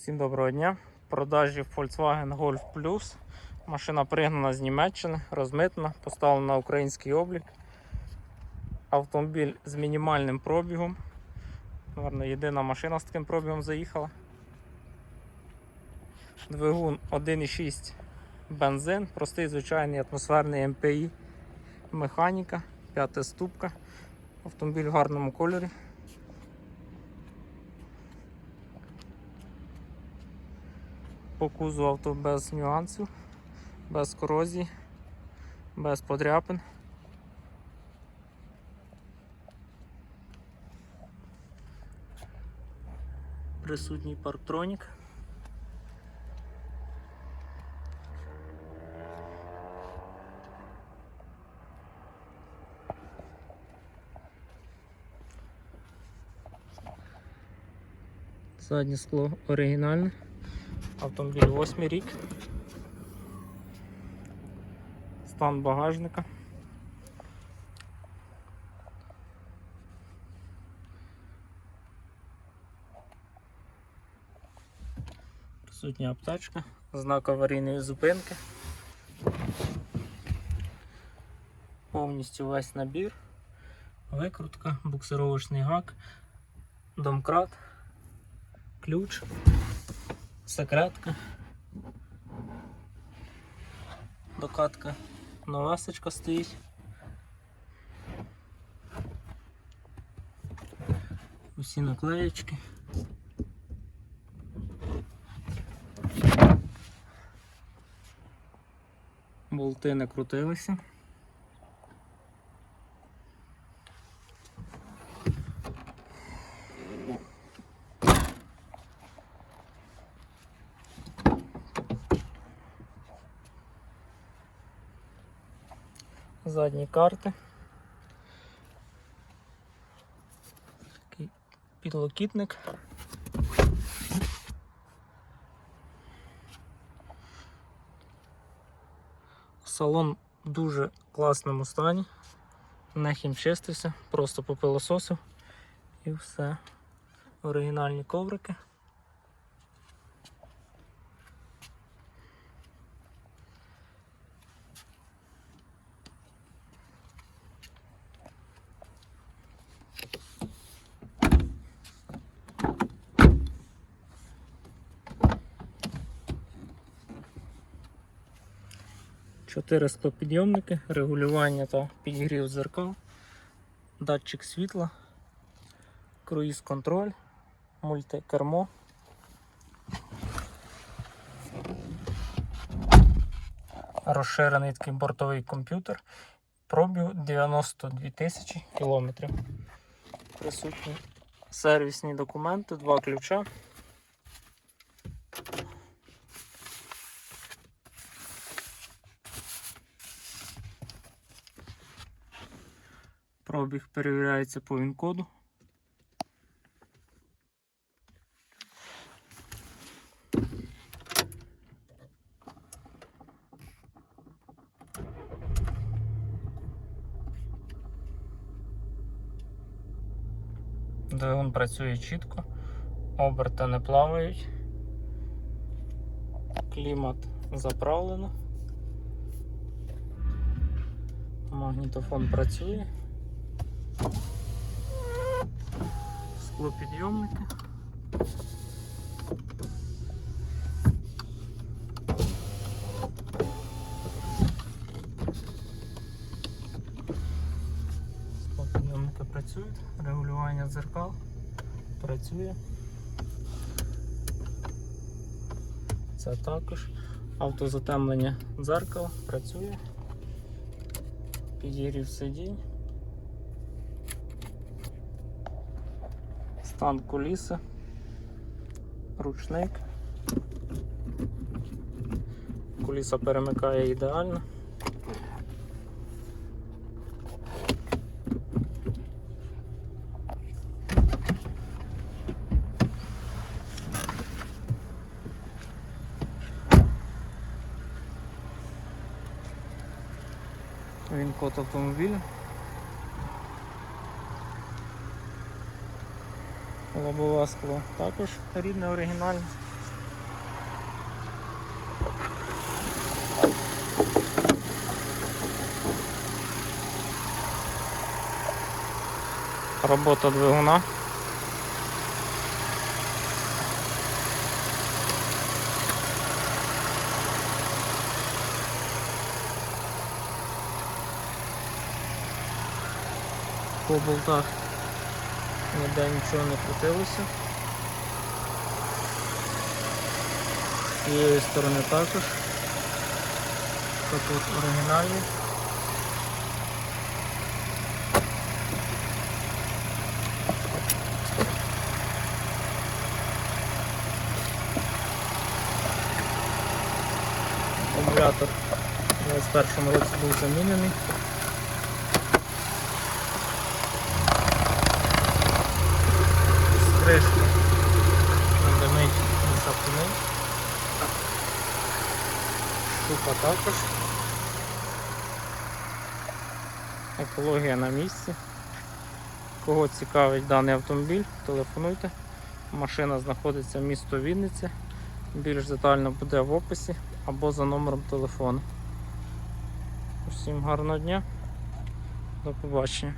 Всім доброго дня. В продажі Volkswagen Golf Plus. Машина пригнана з Німеччини, розмитана, поставлена на український облік. Автомобіль з мінімальним пробігом. Наверно, єдина машина з таким пробігом заїхала. Двигун 1,6 бензин, простий звичайний атмосферний МПІ, механіка, п'ята ступка. Автомобіль в гарному кольорі. По кузу авто без нюансів, без корозії, без подряпин. Присутній парктронік. Заднє скло оригінальне. Автомобіль 8 рік. Стан багажника. Присутня аптечка, знак аварійної зупинки. Повністю весь набір, викрутка, буксировочний гак, домкрат, ключ секретка. Докатка новесечка стоїть. Усі наклеєчки. Болти не крутилися. Задні карти. Такий підлокітник. Салон в дуже класному стані. Не хімчистився, просто попилососив і все. Оригінальні коврики. Чотири склопідйомники, регулювання та підігрів дзеркал, датчик світла, круїз контроль, мультикермо. Розширений такий бортовий комп'ютер. Пробіг 92 тисячі кілометрів. Присутні сервісні документи, два ключа. Пробіг перевіряється по ВІН-коду. Двигун працює чітко, оберти не плавають, клімат заправлено, магнітофон працює. Склопідйомники. Склопідйомники працюють, регулювання дзеркал працює. Це також автозатемлення дзеркала працює. Підігрів сидінь. Стан куліси, ручник. Куліса перемикає ідеально. Він код автомобіля. Лобове скло також рідне оригінальне. Робота двигуна. По болтах ніде нічого не крутилося. З цієї сторони також. Тут оригінальний. Акумулятор у 21 році був замінений. Кришки димить не сапунив. Шупа також. Екологія на місці. Кого цікавить даний автомобіль, телефонуйте. Машина знаходиться в місто Вінниця. Більш детально буде в описі або за номером телефону. Усім гарного дня. До побачення.